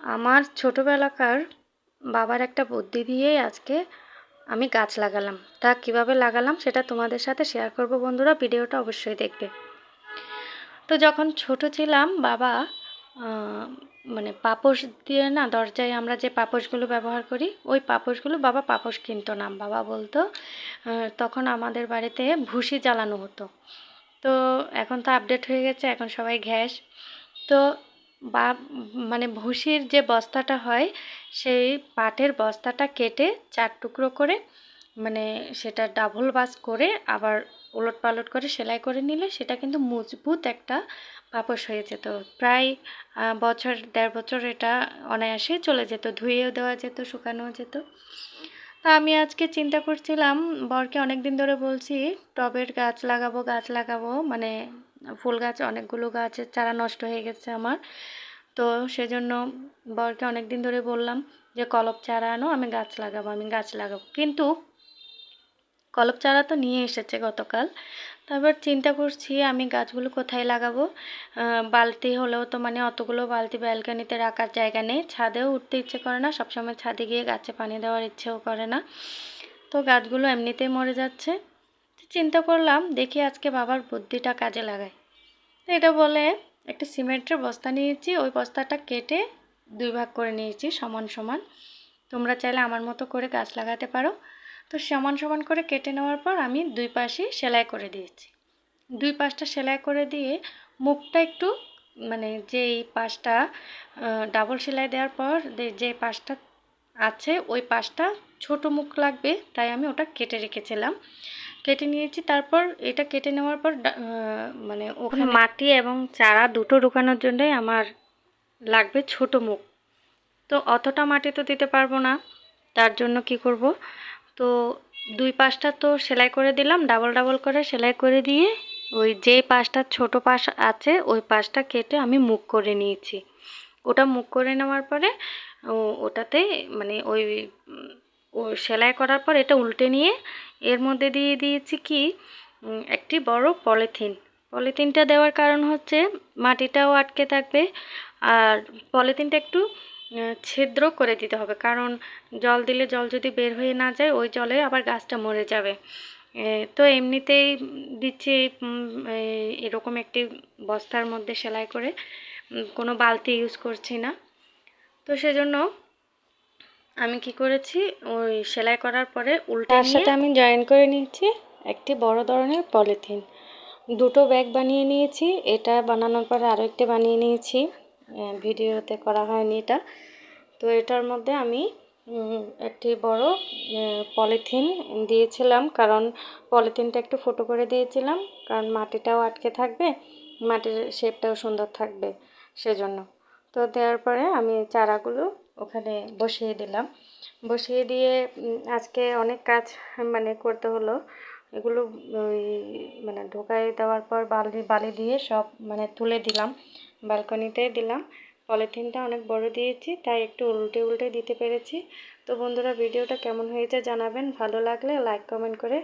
আমার ছোটোবেলাকার বাবার একটা বুদ্ধি দিয়েই আজকে আমি গাছ লাগালাম। তা কীভাবে লাগালাম সেটা তোমাদের সাথে শেয়ার করব বন্ধুরা, ভিডিওটা অবশ্যই দেখবে। তো যখন ছোট ছিলাম, বাবা মানে পাপোশ দিয়ে না দরজায় আমরা যে পাপোশগুলো ব্যবহার করি, ওই পাপোশগুলো বাবা পাপোশ কিনতো না। বাবা বলতো তখন আমাদের বাড়িতে ভুসি জ্বালানো হতো। তো এখন তো আপডেট হয়ে গেছে, এখন সবাই গ্যাস। তো বা মানে ভুসির যে বস্তাটা হয়, সেই পাটের বস্তাটা কেটে চার টুকরো করে মানে সেটা ডাবল বাস করে আবার ওলট পালট করে সেলাই করে নিলে সেটা কিন্তু মজবুত একটা পাপস হয়ে যেত। প্রায় বছর, দেড় বছর এটা অনায়াসে চলে যেত, ধুয়েও দেওয়া যেত, শুকানোও যেত। তা আমি আজকে চিন্তা করছিলাম, বরকে অনেক দিন ধরে বলছি, টবের গাছ লাগাবো গাছ লাগাবো মানে ফুল গাছ, অনেকগুলো গাছের চারা নষ্ট হয়ে গেছে আমার। তো সেজন্য বরকে অনেক দিন ধরে বললাম যে, কলপ চারা আনো, আমি গাছ লাগাবো, আমি গাছ লাগাবো। কিন্তু কলপ চারা তো নিয়ে এসেছে গতকাল। তারপর চিন্তা করছি, আমি গাছগুলো কোথায় লাগাবো? বালতি হলেও তো মানে অতগুলো বালতি ব্যালকানিতে রাখার জায়গা নেই। ছাদেও উঠতে ইচ্ছে করে না, সবসময় ছাদে গিয়ে গাছে পানি দেওয়ার ইচ্ছেও করে না। তো গাছগুলো এমনিতেই মরে যাচ্ছে। চিন্তা করলাম, দেখি আজকে বাবার বুদ্ধিটা কাজে লাগাই এটা বলে একটা সিমেন্টের বস্তা নিয়েছি, ওই বস্তাটা কেটে দুই ভাগ করে নিয়েছি সমান সমান। তোমরা চাইলে আমার মতো করে গাছ লাগাতে পারো। তো সমান সমান করে কেটে নেওয়ার পর আমি দুই পাশে সেলাই করে দিয়েছি। দুই পাশটা সেলাই করে দিয়ে মুখটা একটু মানে যেই পাশটা ডাবল সেলাই দেওয়ার পর যে পাশটা আছে, ওই পাশটা ছোট মুখ লাগবে, তাই আমি ওটা কেটে রেখেছিলাম। কেটে নিয়েছি। তারপর এটা কেটে নেওয়ার পর মানে ওখানে মাটি এবং চারা দুটো ঢুকানোর জন্যই আমার লাগবে ছোট মুখ। তো অতটা মাটি তো দিতে পারব না তার জন্য কি করব? তো দুই পাশটা তো সেলাই করে দিলাম ডাবল ডাবল করে সেলাই করে দিয়ে ওই যে পাশটা ছোট পাশ আছে ওই পাশটা কেটে আমি মুখ করে নিয়েছি। ওটা মুখ করে নেওয়ার পরে ওটাতে মানে ওই ও সেলাই করার পর এটা উল্টে নিয়ে এর মধ্যে দিয়ে দিয়েছি কি? একটি বড় পলিথিন। পলিথিনটা দেওয়ার কারণ হচ্ছে মাটিটাও আটকে থাকবে আর পলিথিনটা একটু ছিদ্র করে দিতে হবে। কারণ জল দিলে জল যদি বের হয়ে না যায়, ওই জলে আবার গাছটা মরে যাবে। তো এমনিতেই দিচ্ছি এরকম একটি বস্তার মধ্যে সেলাই করে কোনো বালতি ইউজ করছি না। তো সেজন্য আমি কি করেছি? ওই সেলাই করার পরে উল্টে সাথে আমি জয়েন করে নিয়েছি একটি বড় ধরনের পলিথিন। দুটো ব্যাগ বানিয়ে নিয়েছি। এটা বানানোর পরে আরও একটি বানিয়ে নিয়েছি। ভিডিওতে করা হয়নি এটা। তো এটার মধ্যে আমি একটি বড় পলিথিন দিয়েছিলাম। কারণ পলিথিনটা একটু ফুটো করে দিয়েছিলাম। কারণ মাটিটাও আটকে থাকবে মাটির শেপটাও সুন্দর থাকবে সেজন্য। তো দেওয়ার পরে আমি চারাগুলো ওখানে বসিয়ে দিলাম। বসিয়ে দিয়ে আজকে অনেক কাজ মানে করতে হলো। এগুলো, ওই মানে ঢোকায় দেওয়ার পর বালি বালি দিয়ে সব মানে তুলে দিলাম। ব্যালকনিতে দিলাম। পলিথিনটা অনেক বড় দিয়েছি, তাই একটু উল্টে উল্টে দিতে পেরেছি। তো বন্ধুরা, ভিডিওটা কেমন হয়েছে জানাবেন। ভালো লাগলে লাইক, কমেন্ট করে